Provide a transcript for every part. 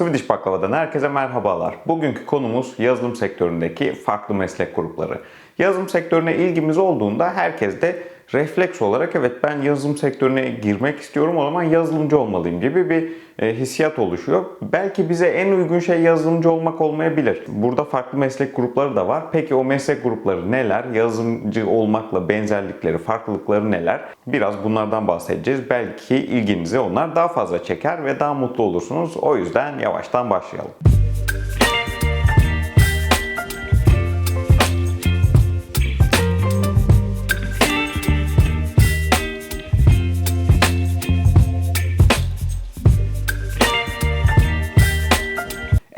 Swedish Baklava'dan herkese merhabalar. Bugünkü konumuz yazılım sektöründeki farklı meslek grupları. Yazılım sektörüne ilgimiz olduğunda herkes de refleks olarak evet ben yazılım sektörüne girmek istiyorum o zaman yazılımcı olmalıyım gibi bir e, hissiyat oluşuyor. Belki bize en uygun şey yazılımcı olmak olmayabilir. Burada farklı meslek grupları da var. Peki o meslek grupları neler? Yazılımcı olmakla benzerlikleri, farklılıkları neler? Biraz bunlardan bahsedeceğiz. Belki ilginizi onlar daha fazla çeker ve daha mutlu olursunuz. O yüzden yavaştan başlayalım.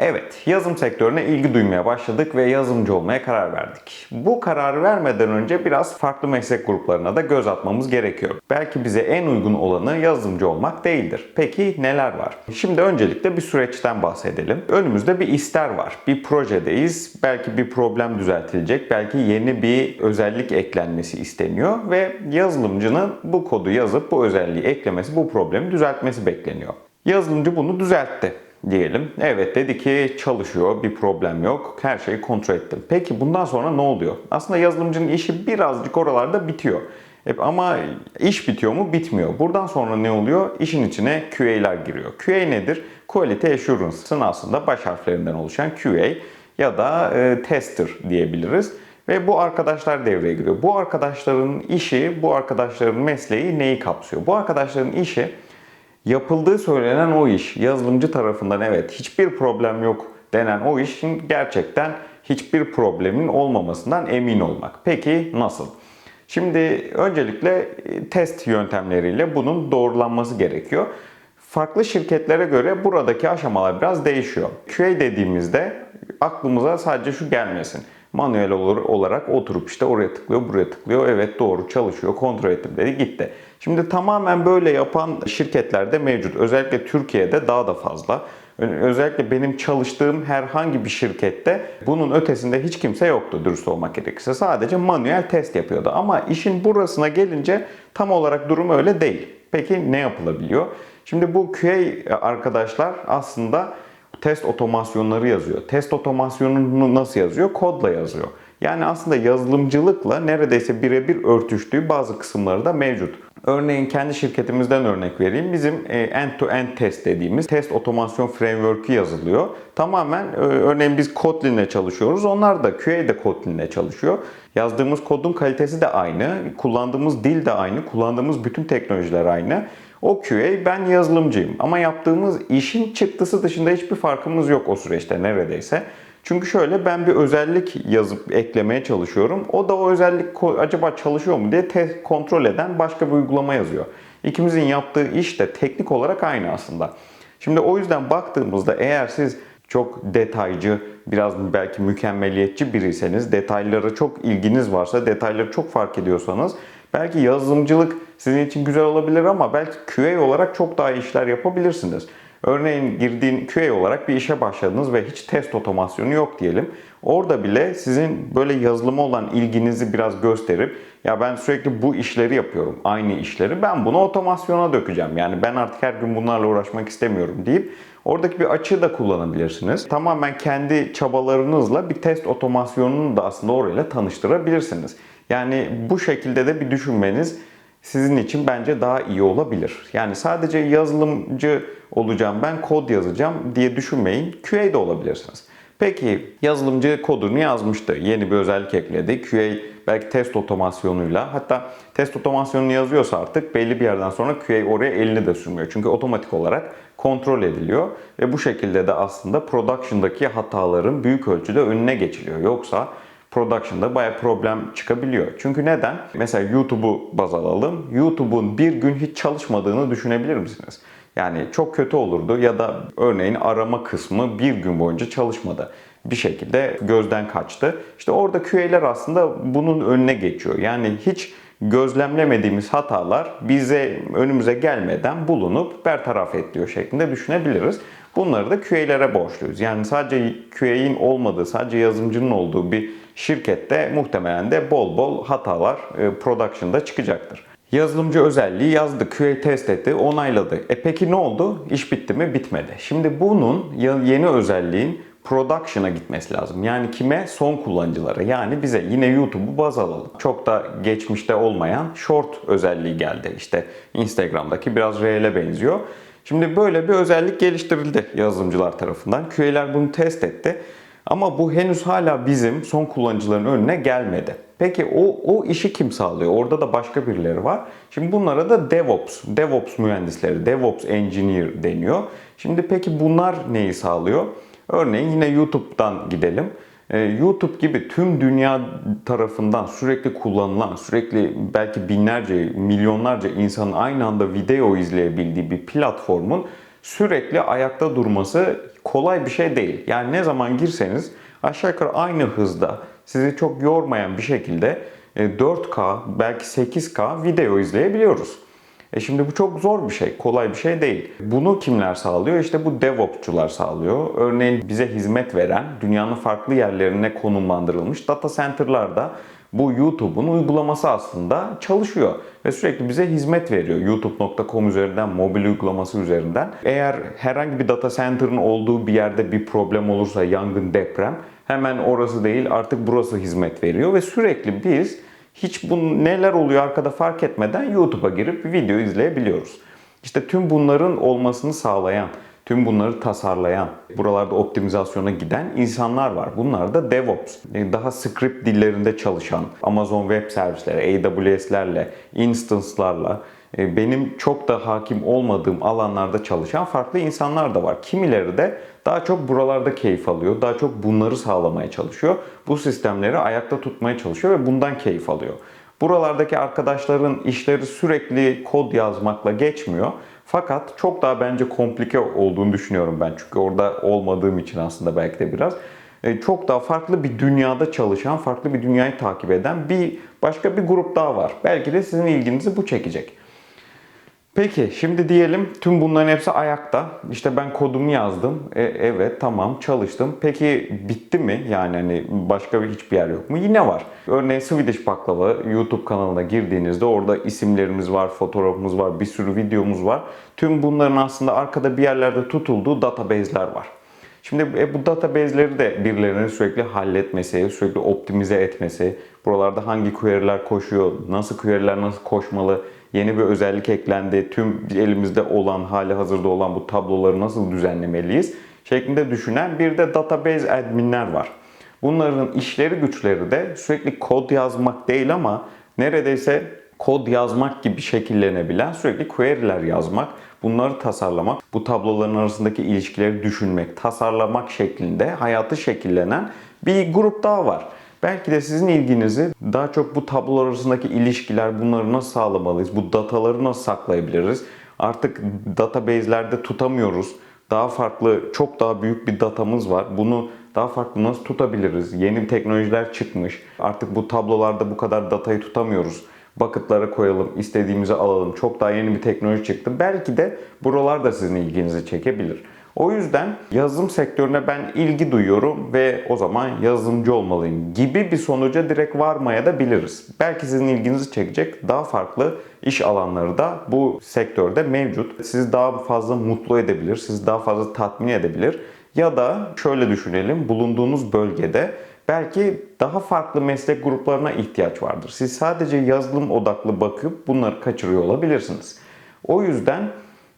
Evet, yazım sektörüne ilgi duymaya başladık ve yazılımcı olmaya karar verdik. Bu kararı vermeden önce biraz farklı meslek gruplarına da göz atmamız gerekiyor. Belki bize en uygun olanı yazılımcı olmak değildir. Peki neler var? Şimdi öncelikle bir süreçten bahsedelim. Önümüzde bir ister var. Bir projedeyiz. Belki bir problem düzeltilecek. Belki yeni bir özellik eklenmesi isteniyor ve yazılımcının bu kodu yazıp bu özelliği eklemesi, bu problemi düzeltmesi bekleniyor. Yazılımcı bunu düzeltti diyelim. Evet dedi ki çalışıyor, bir problem yok, her şeyi kontrol ettim. Peki bundan sonra ne oluyor? Aslında yazılımcının işi birazcık oralarda bitiyor. E, Ama iş bitiyor mu? Bitmiyor. Buradan sonra ne oluyor? İşin içine QA'lar giriyor. QA nedir? Quality Assurance'ın aslında baş harflerinden oluşan QA ya da e, tester diyebiliriz. Ve bu arkadaşlar devreye giriyor. Bu arkadaşların işi, bu arkadaşların mesleği neyi kapsıyor? Bu arkadaşların işi yapıldığı söylenen o iş yazılımcı tarafından evet hiçbir problem yok denen o işin gerçekten hiçbir problemin olmamasından emin olmak. Peki nasıl? Şimdi öncelikle e, test yöntemleriyle bunun doğrulanması gerekiyor. Farklı şirketlere göre buradaki aşamalar biraz değişiyor. QA dediğimizde aklımıza sadece şu gelmesin. Manuel olarak oturup işte oraya tıklıyor, buraya tıklıyor. Evet doğru çalışıyor, kontrol ettim dedi gitti. Şimdi tamamen böyle yapan şirketler de mevcut. Özellikle Türkiye'de daha da fazla. Özellikle benim çalıştığım herhangi bir şirkette bunun ötesinde hiç kimse yoktu dürüst olmak gerekirse. Sadece manuel test yapıyordu. Ama işin burasına gelince tam olarak durum öyle değil. Peki ne yapılabiliyor? Şimdi bu QA arkadaşlar aslında test otomasyonları yazıyor. Test otomasyonunu nasıl yazıyor? Kodla yazıyor. Yani aslında yazılımcılıkla neredeyse birebir örtüştüğü bazı kısımları da mevcut. Örneğin kendi şirketimizden örnek vereyim. Bizim e, end-to-end test dediğimiz test otomasyon framework'ü yazılıyor. Tamamen e, örneğin biz Kotlin ile çalışıyoruz. Onlar da QA de Kotlin ile çalışıyor. Yazdığımız kodun kalitesi de aynı. Kullandığımız dil de aynı. Kullandığımız bütün teknolojiler aynı. O QA ben yazılımcıyım ama yaptığımız işin çıktısı dışında hiçbir farkımız yok o süreçte neredeyse. Çünkü şöyle ben bir özellik yazıp eklemeye çalışıyorum. O da o özellik acaba çalışıyor mu diye te- kontrol eden başka bir uygulama yazıyor. İkimizin yaptığı iş de teknik olarak aynı aslında. Şimdi o yüzden baktığımızda eğer siz çok detaycı, biraz belki mükemmeliyetçi biriyseniz, detaylara çok ilginiz varsa, detayları çok fark ediyorsanız belki yazılımcılık sizin için güzel olabilir ama belki QA olarak çok daha iyi işler yapabilirsiniz. Örneğin girdiğin QA olarak bir işe başladınız ve hiç test otomasyonu yok diyelim. Orada bile sizin böyle yazılıma olan ilginizi biraz gösterip ya ben sürekli bu işleri yapıyorum, aynı işleri. Ben bunu otomasyona dökeceğim. Yani ben artık her gün bunlarla uğraşmak istemiyorum deyip oradaki bir açığı da kullanabilirsiniz. Tamamen kendi çabalarınızla bir test otomasyonunu da aslında orayla tanıştırabilirsiniz. Yani bu şekilde de bir düşünmeniz sizin için bence daha iyi olabilir. Yani sadece yazılımcı olacağım ben kod yazacağım diye düşünmeyin. QA de olabilirsiniz. Peki yazılımcı kodunu yazmıştı. Yeni bir özellik ekledi. QA belki test otomasyonuyla hatta test otomasyonunu yazıyorsa artık belli bir yerden sonra QA oraya elini de sürmüyor. Çünkü otomatik olarak kontrol ediliyor ve bu şekilde de aslında production'daki hataların büyük ölçüde önüne geçiliyor. Yoksa production'da baya problem çıkabiliyor. Çünkü neden? Mesela YouTube'u baz alalım. YouTube'un bir gün hiç çalışmadığını düşünebilir misiniz? Yani çok kötü olurdu ya da örneğin arama kısmı bir gün boyunca çalışmadı. Bir şekilde gözden kaçtı. İşte orada QA'ler aslında bunun önüne geçiyor. Yani hiç gözlemlemediğimiz hatalar bize önümüze gelmeden bulunup bertaraf ediliyor şeklinde düşünebiliriz. Bunları da QA'lere borçluyuz. Yani sadece QA'in olmadığı, sadece yazılımcının olduğu bir şirkette muhtemelen de bol bol hatalar e, production'da çıkacaktır. Yazılımcı özelliği yazdı, QA test etti, onayladı. E peki ne oldu? İş bitti mi? Bitmedi. Şimdi bunun yeni özelliğin production'a gitmesi lazım. Yani kime? Son kullanıcılara. Yani bize yine YouTube'u baz alalım. Çok da geçmişte olmayan short özelliği geldi. İşte Instagram'daki biraz Reel'e benziyor. Şimdi böyle bir özellik geliştirildi yazılımcılar tarafından. QA'ler bunu test etti. Ama bu henüz hala bizim son kullanıcıların önüne gelmedi. Peki o, o işi kim sağlıyor? Orada da başka birileri var. Şimdi bunlara da DevOps, DevOps mühendisleri, DevOps Engineer deniyor. Şimdi peki bunlar neyi sağlıyor? Örneğin yine YouTube'dan gidelim. Ee, YouTube gibi tüm dünya tarafından sürekli kullanılan, sürekli belki binlerce, milyonlarca insanın aynı anda video izleyebildiği bir platformun sürekli ayakta durması kolay bir şey değil. Yani ne zaman girseniz aşağı yukarı aynı hızda sizi çok yormayan bir şekilde e, 4K belki 8K video izleyebiliyoruz. E şimdi bu çok zor bir şey, kolay bir şey değil. Bunu kimler sağlıyor? İşte bu DevOps'cular sağlıyor. Örneğin bize hizmet veren, dünyanın farklı yerlerine konumlandırılmış data center'larda bu YouTube'un uygulaması aslında çalışıyor ve sürekli bize hizmet veriyor. YouTube.com üzerinden, mobil uygulaması üzerinden. Eğer herhangi bir data center'ın olduğu bir yerde bir problem olursa, yangın, deprem hemen orası değil artık burası hizmet veriyor ve sürekli biz hiç bu neler oluyor arkada fark etmeden YouTube'a girip video izleyebiliyoruz. İşte tüm bunların olmasını sağlayan, tüm bunları tasarlayan, buralarda optimizasyona giden insanlar var. Bunlar da DevOps. E, Daha script dillerinde çalışan, Amazon Web Servisleri, AWS'lerle, instance'larla, e, benim çok da hakim olmadığım alanlarda çalışan farklı insanlar da var. Kimileri de daha çok buralarda keyif alıyor. Daha çok bunları sağlamaya çalışıyor. Bu sistemleri ayakta tutmaya çalışıyor ve bundan keyif alıyor. Buralardaki arkadaşların işleri sürekli kod yazmakla geçmiyor. Fakat çok daha bence komplike olduğunu düşünüyorum ben. Çünkü orada olmadığım için aslında belki de biraz. E, Çok daha farklı bir dünyada çalışan, farklı bir dünyayı takip eden bir başka bir grup daha var. Belki de sizin ilginizi bu çekecek. Peki şimdi diyelim tüm bunların hepsi ayakta. İşte ben kodumu yazdım. E, evet tamam çalıştım. Peki bitti mi? Yani hani başka bir hiçbir yer yok mu? Yine var. Örneğin Swedish Baklava YouTube kanalına girdiğinizde orada isimlerimiz var, fotoğrafımız var, bir sürü videomuz var. Tüm bunların aslında arkada bir yerlerde tutulduğu database'ler var. Şimdi e, bu database'leri de birilerinin sürekli halletmesi, sürekli optimize etmesi, buralarda hangi query'ler koşuyor, nasıl query'ler nasıl koşmalı, yeni bir özellik eklendi, tüm elimizde olan, hali hazırda olan bu tabloları nasıl düzenlemeliyiz şeklinde düşünen bir de database adminler var. Bunların işleri güçleri de sürekli kod yazmak değil ama neredeyse kod yazmak gibi şekillenebilen sürekli query'ler yazmak, bunları tasarlamak, bu tabloların arasındaki ilişkileri düşünmek, tasarlamak şeklinde hayatı şekillenen bir grup daha var. Belki de sizin ilginizi daha çok bu tablolar arasındaki ilişkiler, bunları nasıl sağlamalıyız, bu dataları nasıl saklayabiliriz? Artık database'lerde tutamıyoruz. Daha farklı, çok daha büyük bir datamız var. Bunu daha farklı nasıl tutabiliriz? Yeni teknolojiler çıkmış. Artık bu tablolarda bu kadar datayı tutamıyoruz. Bucket'lara koyalım, istediğimizi alalım. Çok daha yeni bir teknoloji çıktı. Belki de buralar da sizin ilginizi çekebilir. O yüzden yazılım sektörüne ben ilgi duyuyorum ve o zaman yazılımcı olmalıyım gibi bir sonuca direkt varmaya da biliriz. Belki sizin ilginizi çekecek daha farklı iş alanları da bu sektörde mevcut. Sizi daha fazla mutlu edebilir, sizi daha fazla tatmin edebilir. Ya da şöyle düşünelim, bulunduğunuz bölgede belki daha farklı meslek gruplarına ihtiyaç vardır. Siz sadece yazılım odaklı bakıp bunları kaçırıyor olabilirsiniz. O yüzden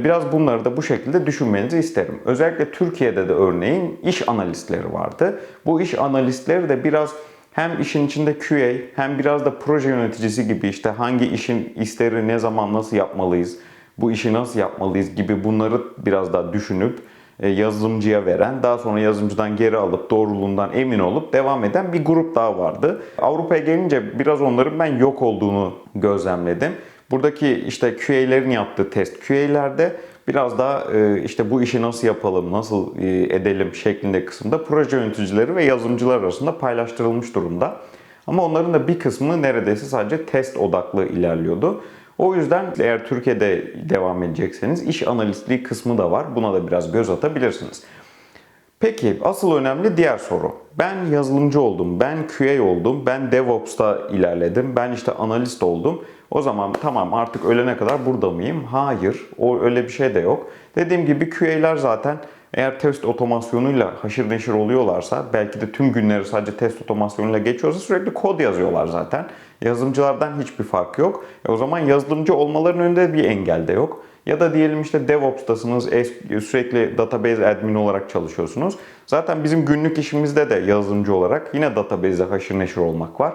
Biraz bunları da bu şekilde düşünmenizi isterim. Özellikle Türkiye'de de örneğin iş analistleri vardı. Bu iş analistleri de biraz hem işin içinde QA hem biraz da proje yöneticisi gibi işte hangi işin isteri ne zaman nasıl yapmalıyız, bu işi nasıl yapmalıyız gibi bunları biraz daha düşünüp e, yazılımcıya veren, daha sonra yazılımcıdan geri alıp doğruluğundan emin olup devam eden bir grup daha vardı. Avrupa'ya gelince biraz onların ben yok olduğunu gözlemledim. Buradaki işte QA'lerin yaptığı test QA'lerde biraz daha e, işte bu işi nasıl yapalım, nasıl e, edelim şeklinde kısımda proje yöneticileri ve yazılımcılar arasında paylaştırılmış durumda. Ama onların da bir kısmı neredeyse sadece test odaklı ilerliyordu. O yüzden eğer Türkiye'de devam edecekseniz iş analistliği kısmı da var. Buna da biraz göz atabilirsiniz. Peki asıl önemli diğer soru. Ben yazılımcı oldum, ben QA oldum, ben DevOps'ta ilerledim, ben işte analist oldum. O zaman tamam artık ölene kadar burada mıyım? Hayır. O öyle bir şey de yok. Dediğim gibi QA'ler zaten eğer test otomasyonuyla haşır neşir oluyorlarsa belki de tüm günleri sadece test otomasyonuyla geçiyorsa sürekli kod yazıyorlar zaten. Yazılımcılardan hiçbir fark yok. E o zaman yazılımcı olmaların önünde bir engel de yok. Ya da diyelim işte DevOps'tasınız, sürekli database admin olarak çalışıyorsunuz. Zaten bizim günlük işimizde de yazılımcı olarak yine database'de haşır neşir olmak var.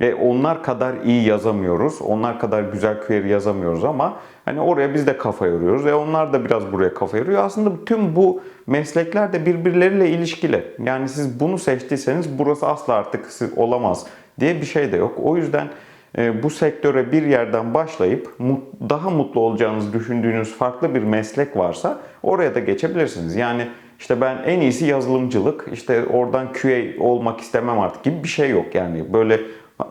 Ve onlar kadar iyi yazamıyoruz. Onlar kadar güzel query yazamıyoruz ama hani oraya biz de kafa yoruyoruz ve onlar da biraz buraya kafa yoruyor. Aslında tüm bu meslekler de birbirleriyle ilişkili. Yani siz bunu seçtiyseniz burası asla artık siz olamaz diye bir şey de yok. O yüzden e, bu sektöre bir yerden başlayıp daha mutlu olacağınızı düşündüğünüz farklı bir meslek varsa oraya da geçebilirsiniz. Yani işte ben en iyisi yazılımcılık, işte oradan QA olmak istemem artık gibi bir şey yok. Yani böyle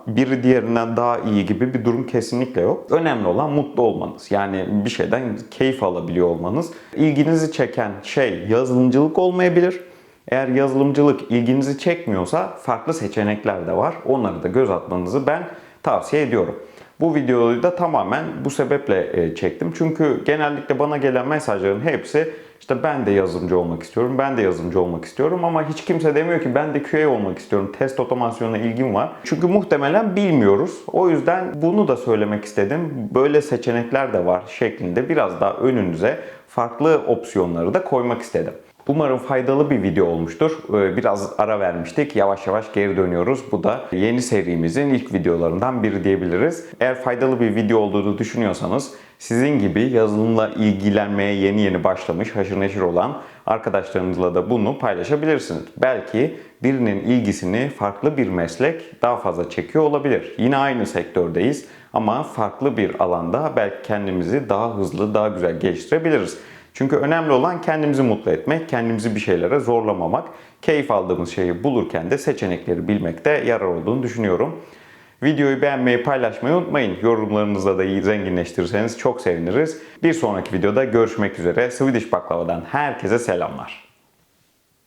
biri diğerinden daha iyi gibi bir durum kesinlikle yok. Önemli olan mutlu olmanız. Yani bir şeyden keyif alabiliyor olmanız. İlginizi çeken şey yazılımcılık olmayabilir. Eğer yazılımcılık ilginizi çekmiyorsa farklı seçenekler de var. Onları da göz atmanızı ben tavsiye ediyorum. Bu videoyu da tamamen bu sebeple e, çektim. Çünkü genellikle bana gelen mesajların hepsi işte ben de yazılımcı olmak istiyorum, ben de yazılımcı olmak istiyorum ama hiç kimse demiyor ki ben de QA olmak istiyorum, test otomasyonuna ilgim var. Çünkü muhtemelen bilmiyoruz. O yüzden bunu da söylemek istedim. Böyle seçenekler de var şeklinde biraz daha önünüze farklı opsiyonları da koymak istedim. Umarım faydalı bir video olmuştur. Ee, Biraz ara vermiştik. Yavaş yavaş geri dönüyoruz. Bu da yeni serimizin ilk videolarından biri diyebiliriz. Eğer faydalı bir video olduğunu düşünüyorsanız sizin gibi yazılımla ilgilenmeye yeni yeni başlamış, haşır neşir olan arkadaşlarınızla da bunu paylaşabilirsiniz. Belki birinin ilgisini farklı bir meslek daha fazla çekiyor olabilir. Yine aynı sektördeyiz ama farklı bir alanda belki kendimizi daha hızlı, daha güzel geliştirebiliriz. Çünkü önemli olan kendimizi mutlu etmek, kendimizi bir şeylere zorlamamak. Keyif aldığımız şeyi bulurken de seçenekleri bilmekte yarar olduğunu düşünüyorum. Videoyu beğenmeyi, paylaşmayı unutmayın. Yorumlarınızla da iyi zenginleştirirseniz çok seviniriz. Bir sonraki videoda görüşmek üzere. Swedish Baklava'dan herkese selamlar.